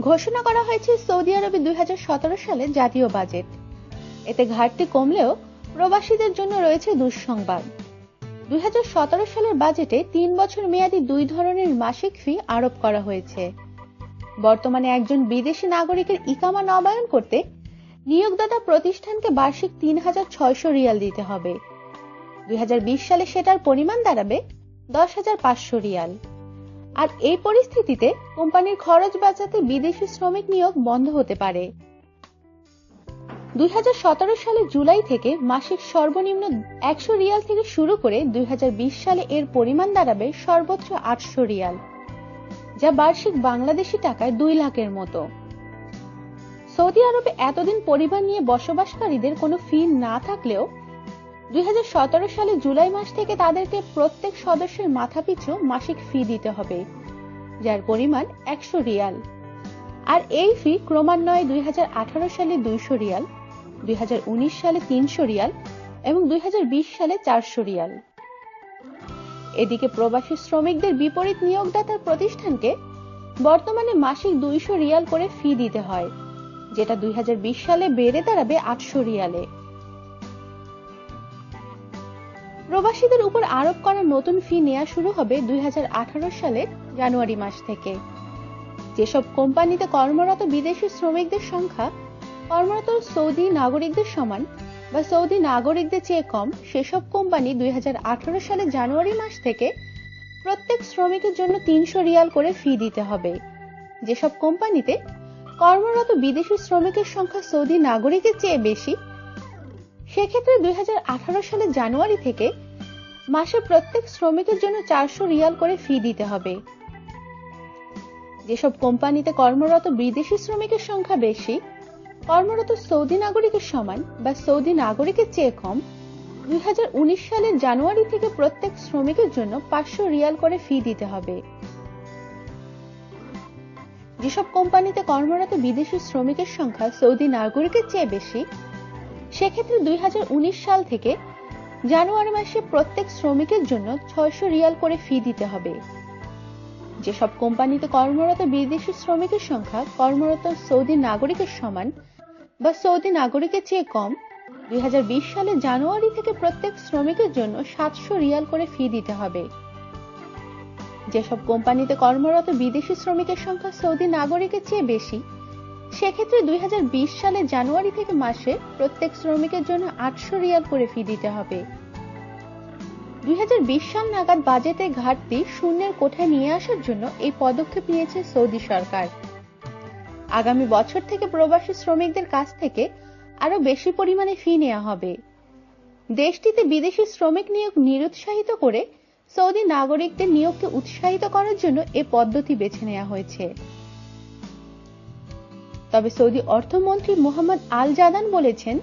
ঘোষণা করা হয়েছে সৌদি আরবে দুই সালে জাতীয় বাজেট। এতে ঘাটতি কমলেও প্রবাসীদের জন্য রয়েছে দুঃসংবাদ। দুই হাজার সতেরো সালের বাজেটে তিন বছর মেয়াদী দুই ধরনের মাসিক ফি আরোপ করা হয়েছে। বর্তমানে একজন বিদেশি নাগরিকের ইকামা নবায়ন করতে নিয়োগদাতা প্রতিষ্ঠানকে বার্ষিক তিন হাজার ছয়শো রিয়াল দিতে হবে। দুই হাজার বিশ সালে সেটার পরিমাণ দাঁড়াবে দশ হাজার পাঁচশো রিয়াল। আর এই পরিস্থিতিতে কোম্পানির খরচ বাঁচাতে বিদেশি শ্রমিক নিয়োগ বন্ধ হতে পারে। দুই সালে জুলাই থেকে মাসিক সর্বনিম্ন একশো রিয়াল থেকে শুরু করে দুই হাজার বিশ সালে এর পরিমাণ দাঁড়াবে সর্বোচ্চ আটশো রিয়াল, যা বার্ষিক বাংলাদেশি টাকায় দুই লাখের মতো। সৌদি আরবে এতদিন পরিবার নিয়ে বসবাসকারীদের কোনো ফি না থাকলেও দুই হাজার সতেরো সালে জুলাই মাস থেকে তাদেরকে প্রত্যেক সদস্যের মাথাপিছু মাসিক ফি দিতে হবে, যার পরিমাণ একশো রিয়াল। আর এই ফি ক্রমান্বয়ে দুই হাজার আঠারো সালে দুইশো রিয়াল, দুই হাজার উনিশ সালে তিনশো রিয়াল এবং দুই হাজার বিশ সালে চারশো রিয়াল। এদিকে প্রবাসী শ্রমিকদের বিপরীত নিয়োগদাতার প্রতিষ্ঠানকে বর্তমানে মাসিক দুইশো রিয়াল করে ফি দিতে হয়, যেটা দুই হাজার বিশ সালে বেড়ে দাঁড়াবে আটশো রিয়ালে। প্রবাসীদের উপর আরোপ করা নতুন ফি নেওয়া শুরু হবে দুই হাজার আঠারো সালের জানুয়ারি মাস থেকে। যেসব কোম্পানিতে কর্মরত বিদেশি শ্রমিকদের সংখ্যা, কর্মরত সৌদি নাগরিকদের সমান বা সৌদি নাগরিকদের চেয়ে কম, সেসব কোম্পানি দুই হাজার আঠারো সালের জানুয়ারি মাস থেকে প্রত্যেক শ্রমিকের জন্য তিনশো রিয়াল করে ফি দিতে হবে। যেসব কোম্পানিতে কর্মরত বিদেশি শ্রমিকের সংখ্যা সৌদি নাগরিকের চেয়ে বেশি সেক্ষেত্রে দুই সালের জানুয়ারি থেকে মাসে প্রত্যেক শ্রমিকের জন্য চারশো রিয়াল করে ফি দিতে হবে। যেসব কোম্পানিতে কর্মরত বিদেশি শ্রমিকের সংখ্যা বেশি, কর্মরত সৌদি নাগরিকের সমান বা সৌদি নাগরিকের চেয়ে কম, দুই সালের জানুয়ারি থেকে প্রত্যেক শ্রমিকের জন্য পাঁচশো রিয়াল করে ফি দিতে হবে। যেসব কোম্পানিতে কর্মরত বিদেশি শ্রমিকের সংখ্যা সৌদি নাগরিকের চেয়ে বেশি সেক্ষেত্রে দুই হাজার উনিশ সাল থেকে জানুয়ারি মাসে প্রত্যেক শ্রমিকের জন্য ছয়শো রিয়াল করে ফি দিতে হবে। যেসব কোম্পানিতে কর্মরত বিদেশি শ্রমিকের সংখ্যা কর্মরত সৌদি নাগরিকের সমান বা সৌদি নাগরিকের চেয়ে কম, দুই হাজার বিশ সালে জানুয়ারি থেকে প্রত্যেক শ্রমিকের জন্য সাতশো রিয়াল করে ফি দিতে হবে। যেসব কোম্পানিতে কর্মরত বিদেশি শ্রমিকের সংখ্যা সৌদি নাগরিকের চেয়ে বেশি সেক্ষেত্রে দুই সালের জানুয়ারি থেকে মাসে প্রত্যেক শ্রমিকের জন্য আটশো রিয়াল করে ফি দিতে হবে। দুই সাল নাগাদ বাজেটে ঘাটতি শূন্যের কোঠায় নিয়ে আসার জন্য এই পদক্ষেপ নিয়েছে সৌদি সরকার। আগামী বছর থেকে প্রবাসী শ্রমিকদের কাছ থেকে আরও বেশি পরিমাণে ফি নেওয়া হবে। দেশটিতে বিদেশি শ্রমিক নিয়োগ নিরুৎসাহিত করে সৌদি নাগরিকদের নিয়োগকে উৎসাহিত করার জন্য এ পদ্ধতি বেছে নেওয়া হয়েছে। তবে সৌদি অর্থমন্ত্রী মোহাম্মদ আল জাদান বলেছেন,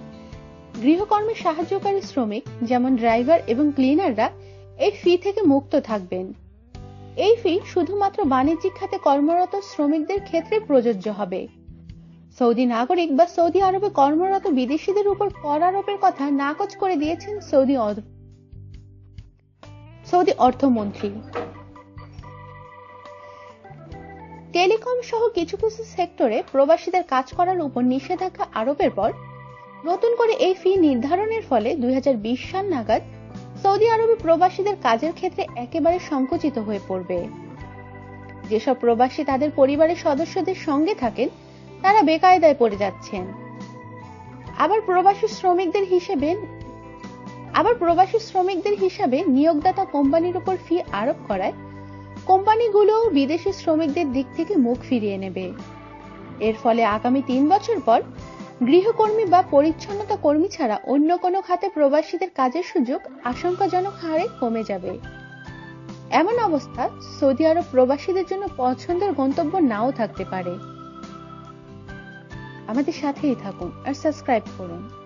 গৃহকর্মে সাহায্যকারী শ্রমিক, যেমন ড্রাইভার এবং ক্লিনাররা, এই ফি থেকে মুক্ত থাকবেন। এই ফি শুধুমাত্র বাণিজ্যিক খাতে কর্মরত শ্রমিকদের ক্ষেত্রে প্রযোজ্য হবে। সৌদি নাগরিক বা সৌদি আরবে কর্মরত বিদেশিদের উপর কর আরোপের কথা নাকচ করে দিয়েছেন সৌদি সৌদি অর্থমন্ত্রী। টেলিকম সহ কিছু কিছু সেক্টরে প্রবাসীদের কাজ করার উপর নিষেধাজ্ঞা আরোপের পর নতুন করে এই ফি নির্ধারণের ফলে দুই সাল নাগাদ সৌদি আরবে প্রবাসীদের কাজের ক্ষেত্রে একেবারে সংকুচিত হয়ে পড়বে। যেসব প্রবাসী তাদের পরিবারের সদস্যদের সঙ্গে থাকেন, তারা বেকায়দায় পড়ে যাচ্ছেন। আবার প্রবাসী শ্রমিকদের হিসেবে, আবার প্রবাসী শ্রমিকদের হিসাবে নিয়োগদাতা কোম্পানির উপর ফি আরোপ করায় কোম্পানিগুলোও বিদেশি শ্রমিকদের দিক থেকে মুখ ফিরিয়ে নেবে। এর ফলে আগামী তিন বছর পর গৃহকর্মী বা পরিচ্ছন্নতা কর্মী ছাড়া অন্য কোনো খাতে প্রবাসীদের কাজের সুযোগ আশঙ্কাজনক হারে কমে যাবে। এমন অবস্থা সৌদি আরব প্রবাসীদের জন্য পছন্দের গন্তব্য নাও থাকতে পারে। আমাদের সাথেই থাকুন আর সাবস্ক্রাইব করুন।